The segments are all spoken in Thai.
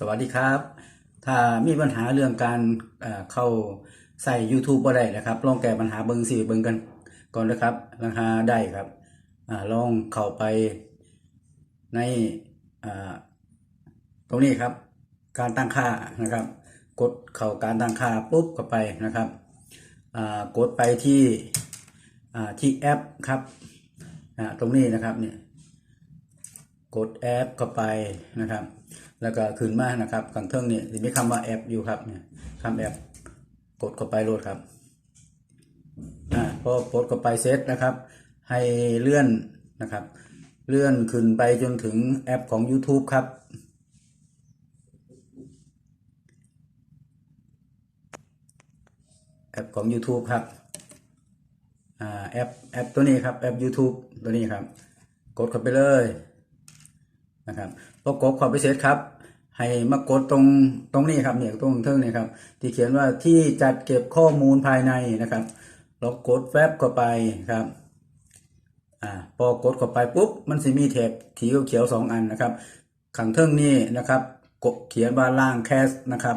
สวัสดีครับ ถ้ามีปัญหาเรื่องการเเข้าใส่ YouTube บ่ได้นะครับลองแก้ปัญหาเบิงสิเบิงกันก่อนนะครับปัญหาได้ครับอลองเข้าไปในตรงนี้ครับ การตั้งค่านะครับ กดเข้าการตั้งค่าปุ๊บเข้าไปนะครับกดไปที่ที่แอปครับตรงนี้นะครับเนี่ย กดแอปเข้าไปนะครับ แล้วก็ขึ้นมานะครับข้างเทิงเนี่ยจะมีคำว่าแอปอยู่ครับเนี่ยคำแอปกดเข้าไปโหลดครับอ่าพอกดเข้าไปเซตนะครับ ให้เลื่อนนะครับ เลื่อนขึ้นไปจนถึงแอปของ YouTube ครับแอปของ YouTube ครับอ่าแอปแอปตัวนี้ครับแอป YouTube ตัวนี้ครับ กดเข้าไปเลย นะครับพอกดเข้าไปเสร็จครับให้มากดตรงตรงนี้ครับเนี่ยตรงเทิงนี่ครับที่เขียนว่าที่จัดเก็บข้อมูลภายในนะครับเรากดแฟบเข้าไปครับอ่าพอกดเข้าไปปุ๊บมันจะมีแถบสีเขียวสองอันนะครับขังเทิงนี่นะครับกดเขียนว่าล่างแคสนะครับ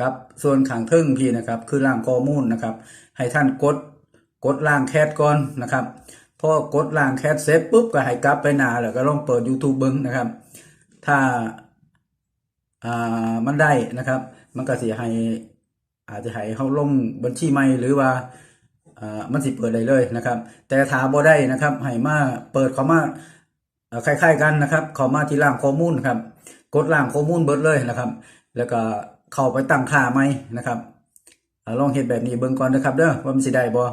กับส่วนขังเทิงพี่นะครับคือล่างข้อมูลนะครับ ให้ท่านกดกดล่างแคสก่อนนะครับ พอกดล่างแคสเสร็จปุ๊บก็ให้กลับไปหน้าแล้วก็ลองเปิด YouTube เบิ้งนะครับ ถ้าอ่ามันได้นะครับ มันก็สิให้อาจจะให้เขาลงบัญชีใหม่หรือว่าอ่ามันสิเปิดได้เลยนะครับ แต่ถาบ่ได้นะครับให้มาเปิดเขามาเอ่อคล้ายๆกันนะครับ เขามาที่ล่างข้อมูลครับ กดล่างข้อมูลเบิดเลยนะครับ แล้วก็เข้าไปตั้งค่าใหมนะครับลองเฮ็ดแบบนี้เบิ่งก่อนนะครับเด้อว่ามันสิได้บ่